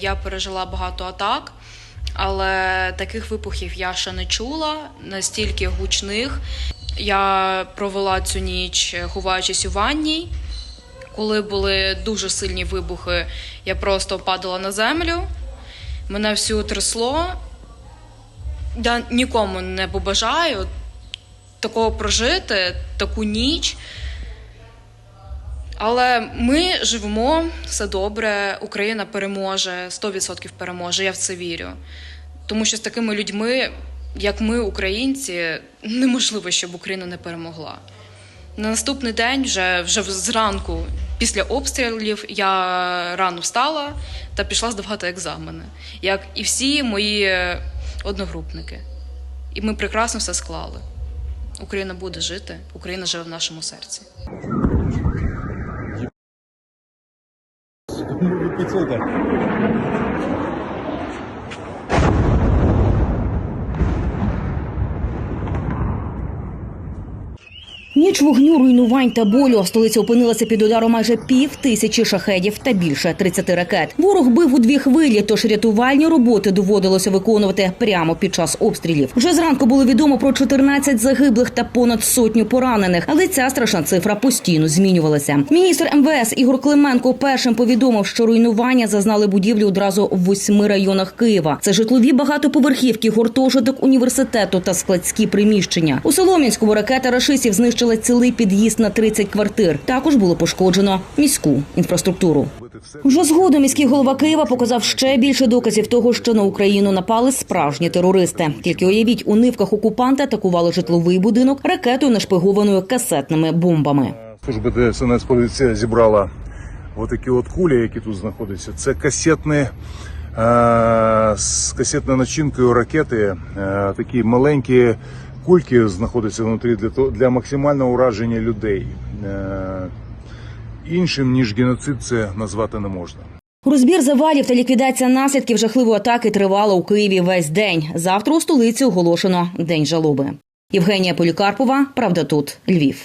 Я пережила багато атак, але таких вибухів я ще не чула, настільки гучних. Я провела цю ніч, ховаючись у ванній. Коли були дуже сильні вибухи, я просто падала на землю, мене всю трясло. Я нікому не побажаю такого прожити, таку ніч. Але ми живемо, все добре, Україна переможе, 100% переможе, я в це вірю. Тому що з такими людьми, як ми, українці, неможливо, щоб Україна не перемогла. На наступний день, вже, вже зранку, після обстрілів, я рано встала та пішла здавати екзамени, як і всі мої одногрупники. І ми прекрасно все склали. Україна буде жити, Україна живе в нашому серці. 受け継いで Ніч вогню, руйнувань та болю. Столиця опинилася під ударом майже пів тисячі шахедів та більше 30 ракет. Ворог бив у дві хвилі, тож рятувальні роботи доводилося виконувати прямо під час обстрілів. Вже зранку було відомо про 14 загиблих та понад сотню поранених, але ця страшна цифра постійно змінювалася. Міністр МВС Ігор Клименко першим повідомив, що руйнування зазнали будівлі одразу в восьми районах Києва. Це житлові багатоповерхівки, гуртожиток університету та складські приміщення. У Солом'янському ракета рашистів знищила цілий під'їзд на 30 квартир. Також було пошкоджено міську інфраструктуру. Вже згодом міський голова Києва показав ще більше доказів того, що на Україну напали справжні терористи. Тільки уявіть, у нивках окупанти атакували житловий будинок ракетою, нашпигованою касетними бомбами. Служба ДСНС поліція зібрала отакі от кулі, які тут знаходяться. Це касетні, е, з касетною начинкою ракети. Е, такі маленькі кульки знаходяться внутрі для, того- для максимального ураження людей. Е, іншим, ніж геноцид, це назвати не можна. Розбір завалів та ліквідація наслідків жахливої атаки тривала у Києві весь день. Завтра у столиці оголошено день жалоби. Євгенія Полікарпова. Правда, тут Львів.